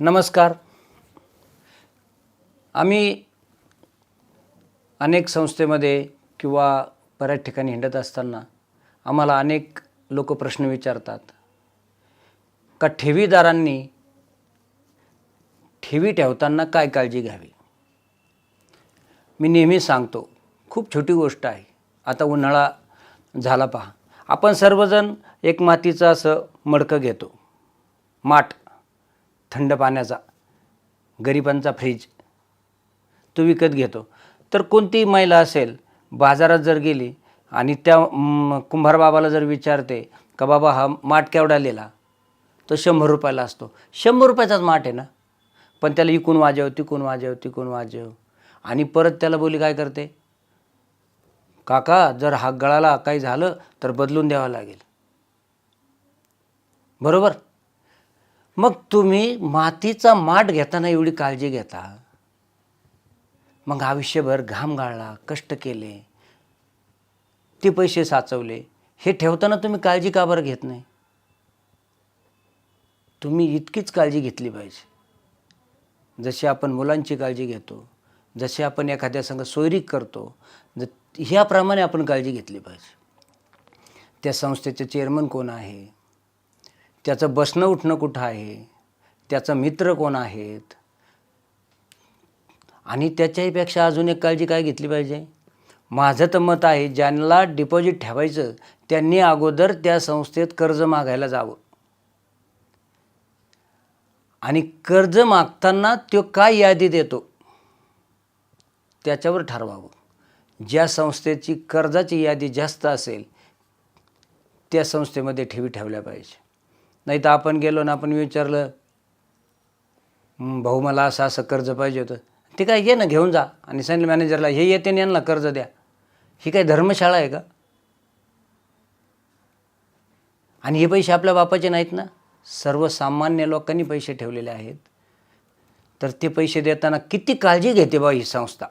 नमस्कार. आम्ही अनेक संस्थेमध्ये किंवा बऱ्याच ठिकाणी हिंडत असताना आम्हाला अनेक लोक प्रश्न विचारतात. का ठेवीदारांनी ठेवी ठेवताना काय काळजी घ्यावी? मी नेहमी सांगतो खूप छोटी गोष्ट आहे. आता उन्हाळा झाला पहा. आपण सर्वजण एक मातीचं असं मडकं घेतो. माठ. थंड पाण्याचा गरिबांचा फ्रीज तो विकत घेतो. तर कोणती महिला असेल बाजारात जर गेली आणि त्या कुंभारबाबाला जर विचारते का बाबा हा माठ केवढा लिहिला? तो शंभर रुपयाला असतो. शंभर रुपयाचाच माठ आहे ना? पण त्याला इकून वाजव तिकून वाजव तिकून वाजव. आणि परत त्याला बोली काय करते? काका जर हा गळाला काही झालं तर बदलून द्यावं लागेल. बरोबर? मग तुम्ही मातीचा माठ घेताना एवढी काळजी घेता? मग आयुष्यभर घाम गाळला कष्ट केले ते पैसे साचवले हे ठेवताना तुम्ही काळजी का बरं घेत नाही? तुम्ही इतकीच काळजी घेतली पाहिजे. जशी आपण मुलांची काळजी घेतो जसे आपण एखाद्या संघ सोयरीक करतो ज ह्याप्रमाणे आपण काळजी घेतली पाहिजे. त्या संस्थेचे चेअरमन कोण आहे? त्याचं बसणं उठणं कुठं आहे? त्याचा मित्र कोण आहेत? आणि त्याच्याहीपेक्षा अजून एक काळजी काय घेतली पाहिजे? माझं तर मत आहे ज्यांना डिपॉझिट ठेवायचं त्यांनी अगोदर त्या संस्थेत कर्ज मागायला जावं. आणि कर्ज मागताना तो काय यादी देतो? त्याच्यावर ठरवावं. ज्या संस्थेची कर्जाची यादी जास्त असेल त्या संस्थेमध्ये ठेवी ठेवल्या पाहिजे. नाही तर आपण गेलो ना आपण विचारलं भाऊ मला असं असं कर्ज पाहिजे होतं. ते काय ये ना घेऊन जा. आणि सांगितलं मॅनेजरला हे येते आणि यांना कर्ज द्या. ही काय धर्मशाळा आहे का? आणि हे पैसे आपल्या बापाचे नाहीत ना? सर्वसामान्य लोकांनी पैसे ठेवलेले आहेत. तर ते पैसे देताना किती काळजी घेते बा ही संस्था?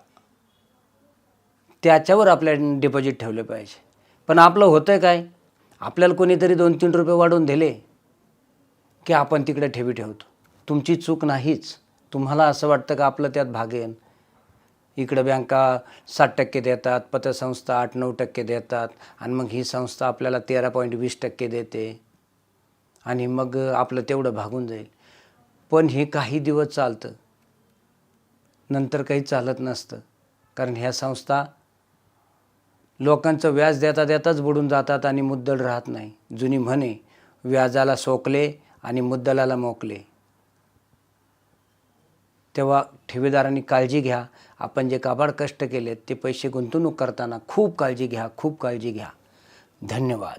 त्याच्यावर आपल्या डिपॉझिट ठेवले पाहिजे. पण आपलं होतं आहे काय? आपल्याला कोणीतरी दोन तीन रुपये वाढवून दिले. की आपण तिकडे ठेवी ठेवतो. तुमची चूक नाहीच. तुम्हाला असं वाटतं का आपलं त्यात भागेन इकडं बँका साठ टक्के देतात पतसंस्था आठ नऊ टक्के देतात आणि मग ही संस्था आपल्याला तेरा पॉईंट वीस टक्के देते. आणि मग आपलं तेवढं भागून जाईल. पण हे काही दिवस चालतं. नंतर काही चालत नसतं. कारण ह्या संस्था लोकांचं व्याज देता देताच बुडून जातात आणि मुद्दल राहत नाही. जुनी म्हणे व्याजाला सोकले आणि मुद्दलाला मोकले. तेव्हा ठेवीदारांनी काळजी घ्या. आपण जे काबाड कष्ट केलेत ते पैसे गुंतवणूक करताना खूप काळजी घ्या खूप काळजी घ्या. धन्यवाद.